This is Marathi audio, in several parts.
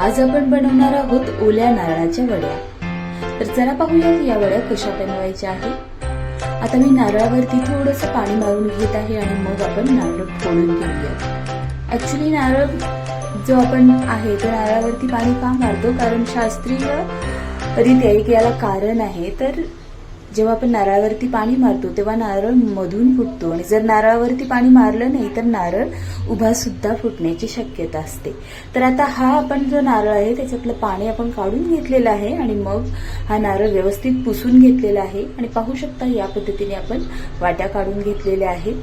आज आपण बनवणार आहोत ओल्या नारळाच्या वड्या. तर चला पाहूयात या वड्या कशा बनवायच्या आहेत. आता मी नारळावरती थोडंसं पाणी मारून घेत आहे आणि मग आपण नारळ फोडून घेऊया ऍक्च्युली नारळ जो आपण आहे तो नारळावरती पाणी का मारतो? कारण शास्त्रीय रीत्या एक याला कारण आहे. तर जेव्हा आपण नारळावरती पाणी मारतो तेव्हा नारळ मधून फुटतो. आणि जर नारळावरती पाणी मारलं नाही तर नारळ उभा सुद्धा फुटण्याची शक्यता असते. तर आता हा आपण जो नारळ आहे त्याच्यातलं पाणी आपण काढून घेतलेलं आहे आणि मग हा नारळ व्यवस्थित पुसून घेतलेला आहे. आणि पाहू शकता या पद्धतीने आपण वाट्या काढून घेतलेल्या आहेत.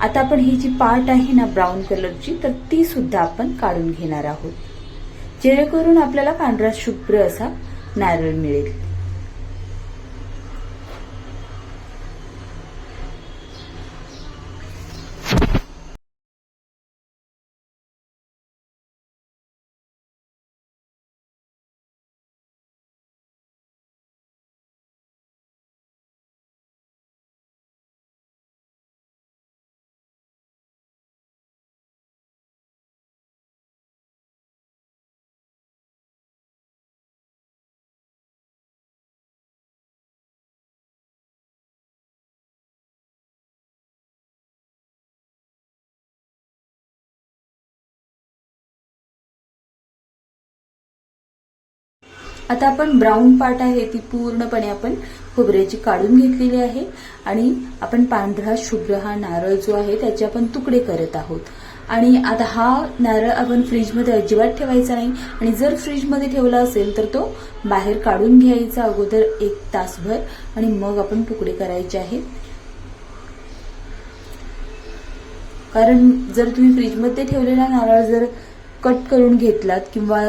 आता आपण ही जी पाट आहे ना ब्राऊन कलरची तर ती सुद्धा आपण काढून घेणार आहोत. जेणेकरून आपल्याला पांढरा शुभ्र असा नारळ मिळेल. आता आपण ब्राऊन पार्ट आहे ती पूर्णपणे आपण खोबऱ्याची काढून घेतलेली आहे. आणि आपण पांढरा शुभ्र हा नारळ जो आहे त्याचे आपण तुकडे करत आहोत. आणि आता हा नारळ आपण फ्रीजमध्ये अजिबात ठेवायचा नाही. आणि जर फ्रीजमध्ये ठेवला असेल तर तो बाहेर काढून घ्यायचा अगोदर एक तासभर. आणि मग आपण तुकडे करायचे आहेत. कारण जर तुम्ही फ्रीजमध्ये ठेवलेला नारळ जर कट करून घेतलात किंवा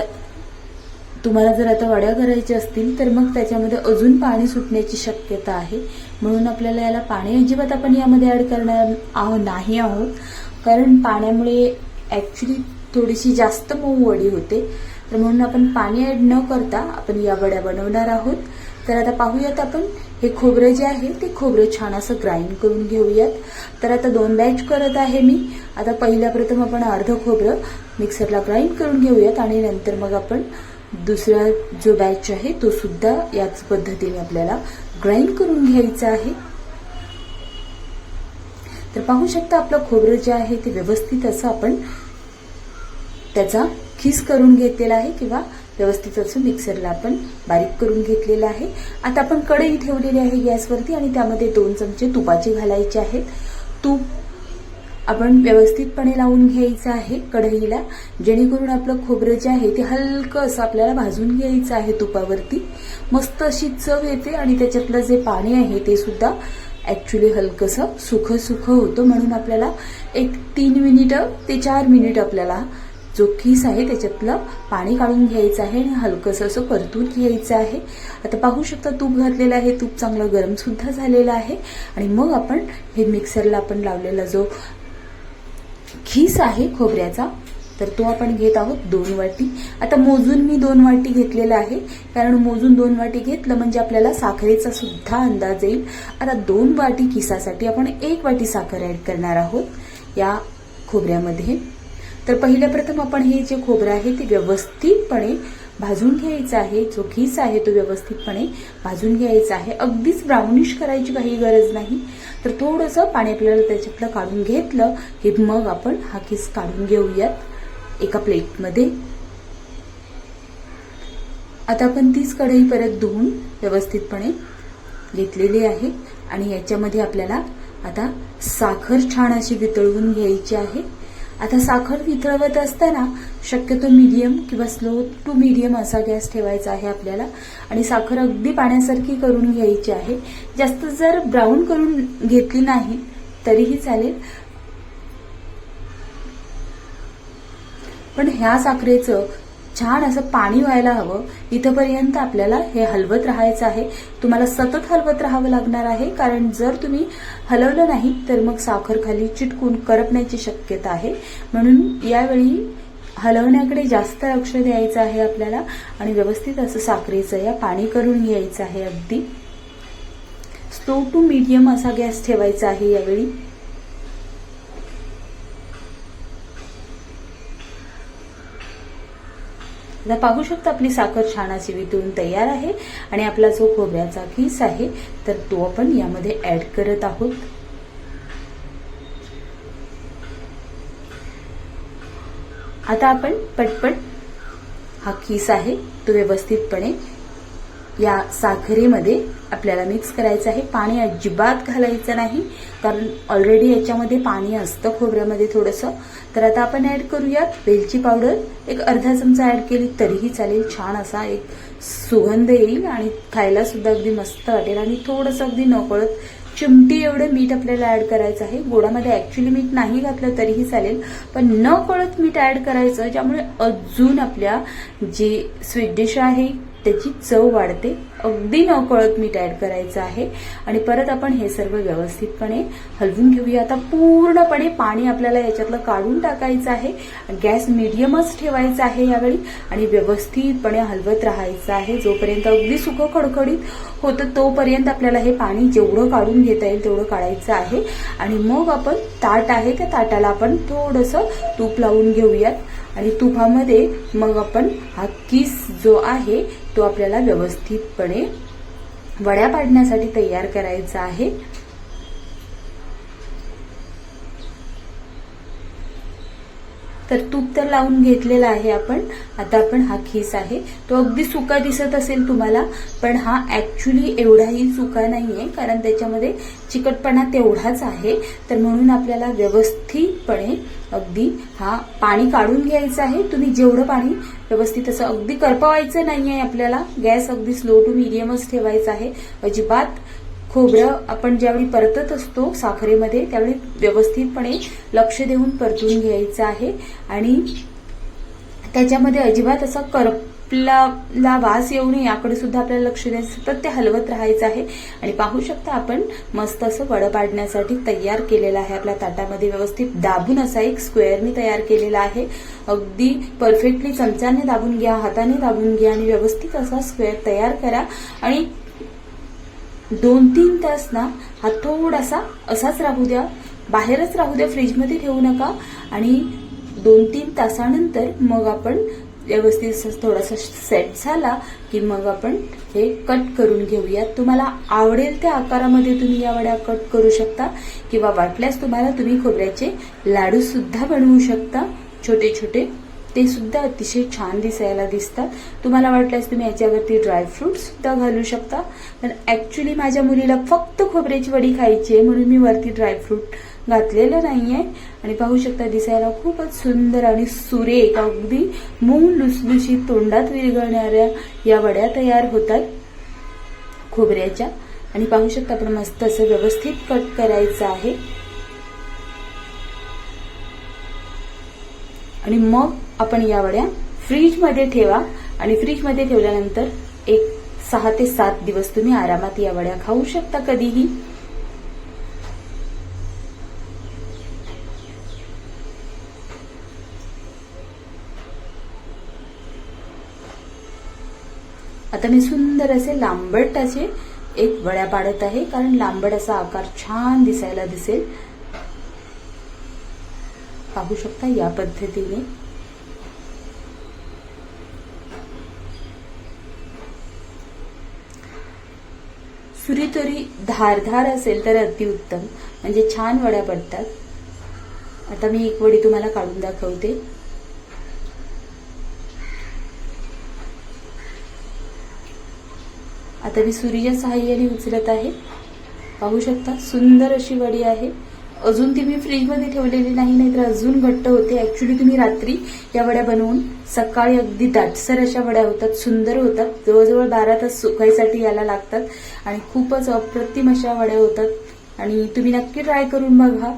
तुम्हाला जर आता वड्या करायच्या असतील तर मग त्याच्यामध्ये अजून पाणी सुटण्याची शक्यता आहे. म्हणून आपल्याला याला पाणी अजिबात आपण यामध्ये ऍड करणार आहो नाही आहोत. कारण पाण्यामुळे ऍक्च्युली थोडीशी जास्त मऊ वडी होते. तर म्हणून आपण पाणी ऍड न करता आपण या वड्या बनवणार आहोत. तर आता पाहूयात आपण हे खोबरं जे आहे ते खोबरं छान असं ग्राइंड करून घेऊयात. तर आता दोन बॅच करत आहे मी. आता पहिल्या प्रथम आपण अर्ध खोबरं मिक्सरला ग्राइंड करून घेऊयात आणि नंतर मग आपण दुसरा जो बॅच आहे तो सुद्धा याच पद्धतीने आपल्याला ग्राइंड करून घ्यायचा आहे. तर पाहू शकता आपलं खोबरं जे आहे ते व्यवस्थित असं आपण त्याचा खिस करून घेतलेला आहे किंवा व्यवस्थित असं मिक्सरला आपण बारीक करून घेतलेलं आहे. आता आपण कढई ठेवलेली आहे गॅसवरती आणि त्यामध्ये दोन चमचे तुपाचे घालायचे आहेत. तूप आपण व्यवस्थितपणे लावून घ्यायचं आहे कढईला जेणेकरून आपलं खोबरं जे आहे ते हलकं असं आपल्याला भाजून घ्यायचं आहे तुपावरती. मस्त अशी चव येते आणि त्याच्यातलं जे पाणी आहे ते सुद्धा ॲक्च्युली हलकंसं सुख सुख होतं. म्हणून आपल्याला एक तीन मिनिटं ते चार मिनिट आपल्याला जो खीस आहे त्याच्यातलं पाणी काढून घ्यायचं आहे आणि हलकंसं असं परतून घ्यायचं आहे. आता पाहू शकता तूप घातलेलं आहे तूप चांगलं गरमसुद्धा झालेलं आहे. आणि मग आपण हे मिक्सरला आपण लावलेला जो खीस आहे खोबऱ्याचा. तर तो आपण घेत आहोत दोन वाटी. आता मोजून मी दोन वाटी घेतलेला आहे. कारण मोजून दोन वाटी घेतलं म्हणजे आपल्याला साखरेचा सुद्धा अंदाज येईल. आता दोन वाटी किसासाठी आपण एक वाटी साखर ऍड करणार आहोत या खोबऱ्यामध्ये. तर पहिल्या प्रथम आपण हे जे खोबरं आहे ते व्यवस्थितपणे भाजून घ्यायचा आहे जो खीस आहे तो व्यवस्थितपणे भाजून घ्यायचा आहे. अगदीच ब्राउनिश करायची काही गरज नाही. तर थोडंसं पाणी आपल्याला त्याच्यातलं काढून घेतलं की मग आपण हा खीस काढून घेऊयात एका प्लेटमध्ये. आता आपण तीच कढई परत धुवून व्यवस्थितपणे घेतलेली आहे आणि याच्यामध्ये आपल्याला आता साखर छान अशी वितळवून घ्यायची आहे. आता साखर वितळवत असताना शक्यतो मीडियम किंवा स्लो टू मीडियम असा गॅस ठेवायचा आहे आपल्याला. आणि साखर अगदी पाण्यासारखी करून घ्यायची आहे. जास्त जर ब्राऊन करून घेतली नाही तरीही चालेल. पण ह्या साखरेचं छान असं पाणी व्हायला हवं. इथंपर्यंत आपल्याला हे हलवत राहायचं आहे. तुम्हाला सतत हलवत राहावं लागणार आहे. कारण जर तुम्ही हलवलं नाही तर मग साखर खाली चिटकून करपण्याची शक्यता आहे. म्हणून यावेळी हलवण्याकडे जास्त लक्ष द्यायचं आहे आपल्याला आणि व्यवस्थित असं साखरेचं या पाणी करून घ्यायचं आहे अगदी. स्लो टू मीडियम असा गॅस ठेवायचा आहे यावेळी. आता पाहू शकता आपली साखर छान अशी वितळून तयार आहे. आणि आपला जो खोबऱ्याचा किस आहे तर तो आपण यामध्ये ऍड करत आहोत. आता आपण पटपट हा किस आहे तो व्यवस्थितपणे या साखरेमध्ये आपल्याला मिक्स करायचं आहे. पाणी अजिबात घालायचं नाही कारण ऑलरेडी याच्यामध्ये पाणी असतं खोबऱ्यामध्ये थोडंसं. तर आता आपण ऍड करूयात. वेलची पावडर एक अर्धा चमचा ऍड केली तरीही चालेल. छान असा एक सुगंध येईल आणि खायला सुद्धा अगदी मस्त वाटेल. आणि थोडंसं अगदी नकळत चिमटी एवढं मीठ आपल्याला ऍड करायचं आहे. गोडामध्ये ऍक्च्युली मीठ नाही घातलं तरीही चालेल. पण न कळत मीठ ऍड करायचं ज्यामुळे अजून आपल्या जी स्वीट डिश आहे त्याची चव वाढते. अगदी नकळत मी मीठ करायचं आहे. आणि परत आपण हे सर्व व्यवस्थितपणे हलवून घेऊया. आता पूर्णपणे पाणी आपल्याला याच्यातलं काढून टाकायचं आहे. गॅस मिडियमच ठेवायचा आहे यावेळी. आणि व्यवस्थितपणे हलवत राहायचं आहे. जोपर्यंत अगदी सुकं खडखडीत होतं तोपर्यंत आपल्याला हे पाणी जेवढं काढून घेता येईल तेवढं काढायचं आहे. आणि मग आपण ताट आहे त्या ताटाला आपण थोडंसं तूप लावून घेऊयात. आणि तुपामध्ये मग आपण हा किस जो आहे तो आपल्याला व्यवस्थितपणे वड्या पाडण्यासाठी तयार करायचा आहे. तर तूप तर लावून घेतलेला आहे आपण. आता आपण हा खीस आहे. तो अगदी सुका दिसत असेल तुम्हाला पण हा ऍक्च्युली एवढाही सुका आहे कारण त्याच्यामध्ये चिकटपणा तेवढाच आहे. तर म्हणून आपल्याला व्यवस्थितपणे अगदी हा पाणी काढून घ्यायचं आहे. तुम्ही जेवढं पाणी व्यवस्थित असं अगदी करपवायचं नाही आहे आपल्याला गॅस अगदी स्लो टू मिडियमच ठेवायचा आहे. अजिबात खोबरं आपण ज्यावेळी परतत असतो साखरेमध्ये त्यावेळी व्यवस्थितपणे लक्ष देऊन परतून घ्यायचं आहे. आणि त्याच्यामध्ये अजिबात असा करपला वास येऊ नये याकडे सुद्धा आपल्याला लक्ष द्यायचं सतत ते हलवत राहायचं आहे. आणि पाहू शकता आपण मस्त असं वडं पाडण्यासाठी तयार केलेलं आहे आपल्या ताटामध्ये. व्यवस्थित दाबून असा एक स्क्वेअरने तयार केलेला आहे. अगदी परफेक्टली चमच्याने दाबून घ्या हाताने दाबून घ्या आणि व्यवस्थित असा स्क्वेअर तयार करा. आणि दोन तीन तास ना हा थोडासा असाच राहू द्या. बाहेरच राहू द्या फ्रीजमध्ये ठेवू नका. आणि दोन तीन तासानंतर मग आपण व्यवस्थित थोडासा सेट झाला की मग आपण हे कट करून घेऊयात. तुम्हाला आवडेल त्या आकारामध्ये तुम्ही या वड्या कट करू शकता किंवा वाटल्यास तुम्हाला तुम्ही खोबऱ्याचे लाडू सुद्धा बनवू शकता. छोटे छोटे ते सुद्धा अतिशय छान दिसायला दिसतात. तुम्हाला वाटल्यास तुम्ही याच्यावरती ड्रायफ्रूट सुद्धा घालू शकता. पण ऍक्च्युली माझ्या मुलीला फक्त खोबऱ्याची वडी खायची आहे म्हणून मी वरती ड्रायफ्रूट घातलेलं नाहीये. आणि पाहू शकता दिसायला खूपच सुंदर आणि सुरेख अगदी मूग लुसलुशीत तोंडात विरघळणाऱ्या या वड्या तयार होतात खोबऱ्याच्या. आणि पाहू शकता आपण मस्त असं व्यवस्थित कट करायचं आहे. आणि मग आपण या वड्या फ्रीजमध्ये ठेवा. आणि फ्रीजमध्ये ठेवल्यानंतर एक सहा ते सात दिवस तुम्ही आरामात या वड्या खाऊ शकता कधीही. आता मी सुंदर असे लांबट असे एक वड्या पाडत आहे कारण लांबट असा आकार छान दिसायला दिसेल. पाहू शकता या पद्धतीने. सुरी तरी धारधार असेल तर अतिउत्तम म्हणजे छान वड्या पडतात. आता मी एक वडी तुम्हाला काढून दाखवते. आता मी सुरीच्या सहाय्याने उचलत आहे. पाहू शकता सुंदर अशी वडी आहे. अजून ती मी फ्रीजमध्ये ठेवलेली नाही नाहीतर अजून घट्ट होते. ऍक्च्युली तुम्ही रात्री या वड्या बनवून सकाळी अगदी दाटसर अशा वड्या होतात सुंदर होतात. जवळजवळ बारा तास सुकायसाठी यायला लागतात. आणि खूपच अप्रतिम अशा वड्या होतात. आणि तुम्ही नक्की ट्राय करून बघा.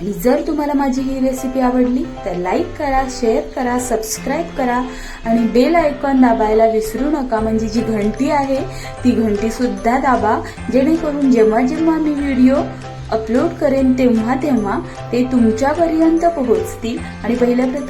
आणि जर तुम्हाला माझी ही रेसिपी आवडली तर लाईक करा शेअर करा सबस्क्राईब करा आणि बेल आयकॉन दाबायला विसरू नका. म्हणजे जी घंटी आहे ती घंटी सुद्धा दाबा. जेणेकरून जेव्हा जेव्हा मी व्हिडिओ अपलोड करेन तेव्हा तेव्हा ते तुमच्यापर्यंत पोहोचतील. आणि पहिल्या प्रथम